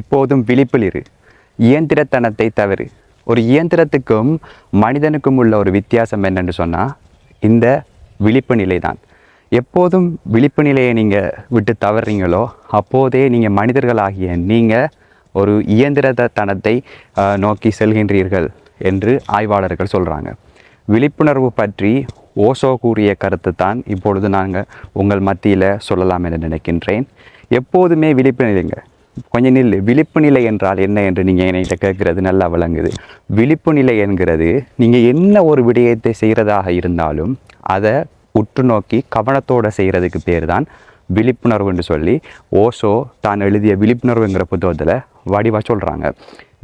எப்போதும் விழிப்பில் இரு. இயந்திரத்தனத்தை தவறு. ஒரு இயந்திரத்துக்கும் மனிதனுக்கும் உள்ள ஒரு வித்தியாசம் என்னன்னு சொன்னால் இந்த விழிப்பு நிலை தான் எப்போதும் விழிப்பு நிலையை நீங்கள் விட்டு தவறுறீங்களோ அப்போதே நீங்கள் மனிதர்களாகிய நீங்கள் ஒரு இயந்திரத்தனத்தை நோக்கி செல்கின்றீர்கள் என்று ஆய்வாளர்கள் சொல்கிறாங்க விழிப்புணர்வு பற்றி ஓசோ கூறிய கருத்து தான் இப்பொழுது நாங்கள் உங்கள் மத்தியில் சொல்லலாம் என நினைக்கின்றேன். எப்போதுமே விழிப்பு நிலைங்க. கொஞ்ச நில் விழிப்பு நிலை என்றால் என்ன என்று நீங்கள் என்கிட்ட கேட்குறது நல்லா விளங்குது. விழிப்பு நிலை என்கிறது நீங்கள் என்ன ஒரு விடயத்தை செய்கிறதாக இருந்தாலும் அதை உற்று நோக்கி கவனத்தோடு செய்கிறதுக்கு பேர் தான் விழிப்புணர்வுன்னு சொல்லி ஓசோ தான் எழுதிய விழிப்புணர்வுங்கிற புத்தகத்தில் வடிவாக சொல்கிறாங்க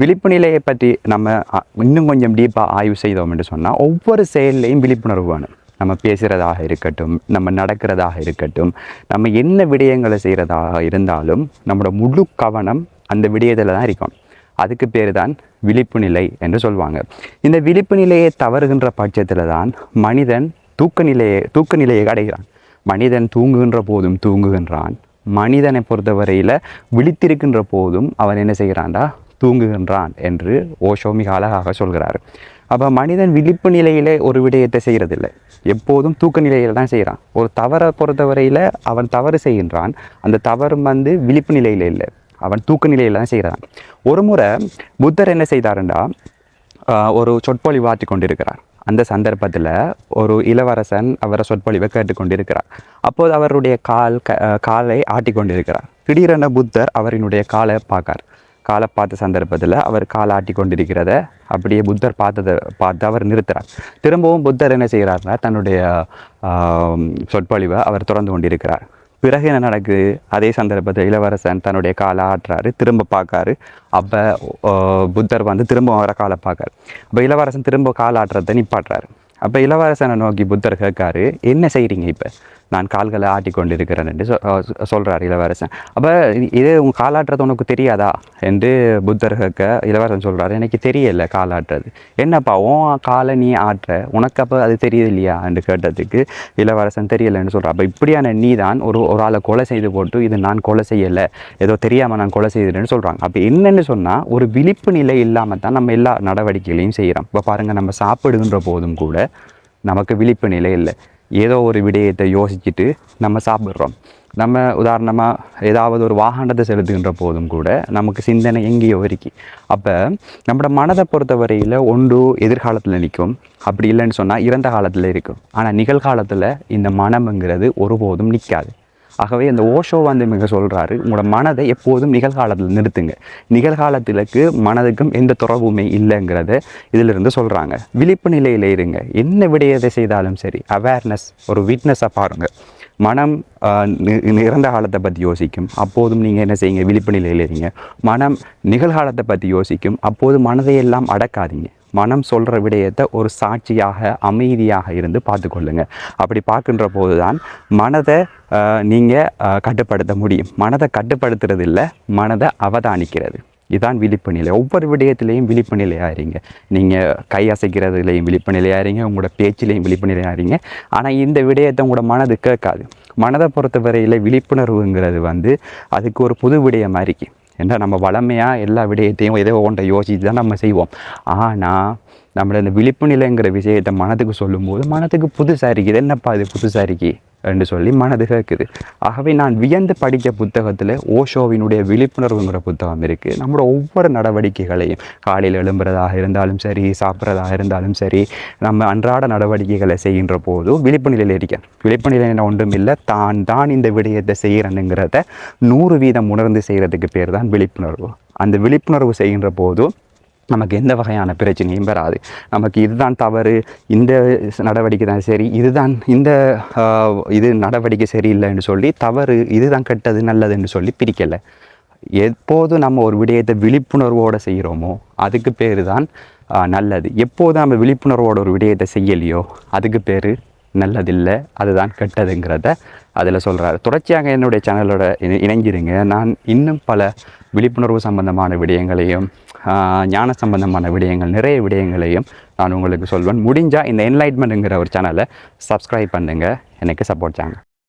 விழிப்பு நிலையை பற்றி நம்ம இன்னும் கொஞ்சம் டீப்பாக ஆய்வு செய்தோம் என்று சொன்னால் ஒவ்வொரு செயல்லையும் விழிப்புணர்வு வேணும். நம்ம பேசுகிறதாக இருக்கட்டும் நம்ம நடக்கிறதாக இருக்கட்டும் நம்ம என்ன விடயங்களை செய்கிறதாக இருந்தாலும் நம்மளோட முழு கவனம் அந்த விடயத்தில் தான் இருக்கும். அதுக்கு பேர் தான் விழிப்பு நிலை என்று சொல்லுவாங்க இந்த விழிப்பு நிலையை தவறுகின்ற பட்சத்தில் தான் மனிதன் தூக்க நிலையை தூக்க நிலையை அடைகிறான். மனிதன் தூங்குகின்ற போதும் தூங்குகின்றான். மனிதனை பொறுத்தவரையில் விழித்திருக்கின்ற போதும் அவன் என்ன செய்கிறான்டா? தூங்குகின்றான் என்று ஓஷோ மிக அழகாக சொல்கிறார். அப்போ மனிதன் விழிப்பு நிலையிலே ஒரு விடயத்தை செய்கிறதில்லை எப்போதும் தூக்க நிலையில் தான் செய்கிறான் ஒரு தவறை பொறுத்தவரையில் அவன் தவறு செய்கின்றான். அந்த தவறு வந்து விழிப்பு நிலையில் இல்லை. அவன் தூக்க நிலையில் தான் செய்கிறான் ஒரு முறை புத்தர் என்ன செய்தாருண்டா? ஒரு சொற்பொழிவு ஆற்றி கொண்டிருக்கிறார். அந்த சந்தர்ப்பத்தில் ஒரு இளவரசன் அவரை சொற்பொழிவை கேட்டுக்கொண்டிருக்கிறார் அப்போது அவருடைய கால் க காலை ஆட்டி கொண்டிருக்கிறார். திடீரென புத்தர் அவரினுடைய காலை பார்க்கார். காலை பார்த்த சந்தர்ப்பத்தில் அவர் காலை ஆட்டி கொண்டிருக்கிறத அப்படியே புத்தர் பார்த்ததை பார்த்து அவர் நிறுத்துகிறார் திரும்பவும் புத்தர் என்ன செய்கிறார்னா தன்னுடைய சொற்பொழிவை அவர் தொடர்ந்து கொண்டிருக்கிறார். பிறகு என்ன நடக்குது? அதே சந்தர்ப்பத்தில் இளவரசன் தன்னுடைய காலை ஆட்டுறாரு திரும்ப பார்க்காரு. அப்போ புத்தர் வந்து திரும்ப அவரை காலை பார்க்காரு. அப்போ இளவரசன் திரும்ப காலாட்டுறதை நிப்பாட்டுறாரு. அப்போ இளவரசனை நோக்கி புத்தர் கேட்காரு என்ன செய்கிறீங்க இப்போ? நான் கால்களை ஆட்டிக்கொண்டிருக்கிறேன் இருக்கிறேன் என்று சொ சொல்கிறார் இளவரசன். அப்போ இது உங்கள் காலாட்டுறது உனக்கு தெரியாதா? என்று புத்தர் கேட்க இளவரசன் சொல்கிறாரு எனக்கு தெரியல காலாட்டுறது. என்னப்பா உன் காலை நீ ஆட்டுற? உனக்கு அப்போ அது தெரியுது இல்லையா? என்று கேட்டதுக்கு இளவரசன் தெரியலைன்னு சொல்கிறார் அப்போ இப்படியான நீ தான் ஒரு ஒரு ஆளை கொலை செய்து போட்டு இது நான் கொலை செய்யலை. ஏதோ தெரியாமல் நான் கொலை செய்தேன்னு சொல்கிறாங்க அப்போ என்னென்னு சொன்னால் ஒரு விழிப்பு நிலை இல்லாமல் தான் நம்ம எல்லா நடவடிக்கைகளையும் செய்கிறோம் இப்போ பாருங்கள் நம்ம சாப்பிடுகின்ற போதும் கூட நமக்கு விழிப்பு நிலை இல்லை. ஏதோ ஒரு விடயத்தை யோசிச்சுட்டு நம்ம சாப்பிட்றோம். நம்ம உதாரணமாக ஏதாவது ஒரு வாகனத்தை செலுத்துகின்ற போதும் கூட நமக்கு சிந்தனை எங்கேயோ இருக்கு. அப்போ நம்மளோட மனதை பொறுத்த வரையில் ஒன்று எதிர்காலத்தில் நிற்கும். அப்படி இல்லைன்னு சொன்னால் இறந்த காலத்தில் இருக்கும். ஆனால் நிகழ்காலத்தில் இந்த மனம்ங்கிறது ஒருபோதும் நிற்காது. ஆகவே இந்த ஓஷோ வந்து மிக சொல்கிறாரு உங்களோட மனதை எப்போதும் நிகழ்காலத்தில் நிறுத்துங்க. நிகழ்காலத்திலுக்கு மனதுக்கும் எந்த தொடர்புமே இல்லைங்கிறத இதிலிருந்து சொல்கிறாங்க விழிப்பு நிலையில் இருங்க. என்ன விடையதை செய்தாலும் சரி அவேர்னஸ் ஒரு விட்னஸாக பாருங்கள் மனம் நிறந்த இறந்த காலத்தை பற்றி யோசிக்கும். அப்போதும் நீங்கள் என்ன செய்யுங்க? விழிப்பு நிலையில் இருங்க. மனம் நிகழ்காலத்தை பற்றி யோசிக்கும். அப்போது மனதையெல்லாம் அடக்காதீங்க. மனம் சொல்கிற விடயத்தை ஒரு சாட்சியாக அமைதியாக இருந்து பார்த்துக்கொள்ளுங்க. அப்படி பார்க்கின்ற போது தான் மனதை நீங்கள் கட்டுப்படுத்த முடியும். மனதை கட்டுப்படுத்துறது இல்லை மனதை அவதானிக்கிறது. இதுதான் விழிப்பு நிலை. ஒவ்வொரு விடயத்திலையும் விழிப்பு நிலையாக இருங்க நீங்கள் கை அசைக்கிறதுலையும் விழிப்பு நிலையாக இருங்க உங்களோட பேச்சிலையும் விழிப்பு நிலையாக இருங்க ஆனால் இந்த விடயத்தை உங்களோட மனது கேட்காது. மனதை பொறுத்தவரையில் விழிப்புணர்வுங்கிறது வந்து அதுக்கு ஒரு புது விடயமாக இருக்குது ஏன்னா நம்ம வளமையாக எல்லா விடயத்தையும் ஏதோ ஒன்றை யோசித்து தான் நம்ம செய்வோம். ஆனால் நம்மள இந்த விழிப்பு நிலைங்கிற விஷயத்தை மனத்துக்கு சொல்லும்போது மனத்துக்கு புதுசாக இருக்குது. என்னப்பா இது புதுசாக இருக்குது என்று சொல்லி மனது கேட்குது ஆகவே நான் வியந்து படித்த புத்தகத்தில் ஓஷோவினுடைய விழிப்புணர்வுங்கிற புத்தகம் இருக்குது நம்மளோட ஒவ்வொரு நடவடிக்கைகளையும் காலையில் எழும்புறதாக இருந்தாலும் சரி சாப்பிட்றதாக இருந்தாலும் சரி நம்ம அன்றாட நடவடிக்கைகளை செய்கின்ற போது விழிப்பு நிலையில் இருக்கேன். விழிப்பு நிலையில் ஒன்றும் இல்லை தான் தான் இந்த விடயத்தை செய்கிறேனுங்கிறத நூறு வீதம் உணர்ந்து செய்கிறதுக்கு பேர் தான் விழிப்புணர்வு. அந்த விழிப்புணர்வு செய்கின்ற போது நமக்கு எந்த வகையான பிரச்சனையும் வராது. நமக்கு இதுதான் தவறு இந்த நடவடிக்கை தான் சரி இதுதான் இந்த இது நடவடிக்கை சரியில்லைன்னு சொல்லி தவறு இதுதான் கெட்டது நல்லதுன்னு சொல்லி பிரிக்கலை. எப்போது நம்ம ஒரு விடயத்தை விழிப்புணர்வோடு செய்கிறோமோ அதுக்கு பேர் தான் நல்லது. எப்போது நம்ம விழிப்புணர்வோட ஒரு விடயத்தை செய்யலையோ அதுக்கு பேர் நல்லதில்லை அதுதான் கெட்டதுங்கிறத அதில் சொல்கிறாரு தொடர்ச்சியாக என்னுடைய சேனலோட இணை இணைஞ்சிருங்க. நான் இன்னும் பல விழிப்புணர்வு சம்பந்தமான விடயங்களையும் ஞான சம்பந்தமான விடயங்கள் நிறைய விடயங்களையும் நான் உங்களுக்கு சொல்வேன். முடிஞ்சால் இந்த என்லைட்மெண்ட்டுங்கிற ஒரு சேனலை சப்ஸ்கிரைப் பண்ணுங்கள் எனக்கு சப்போர்ட் சாங்க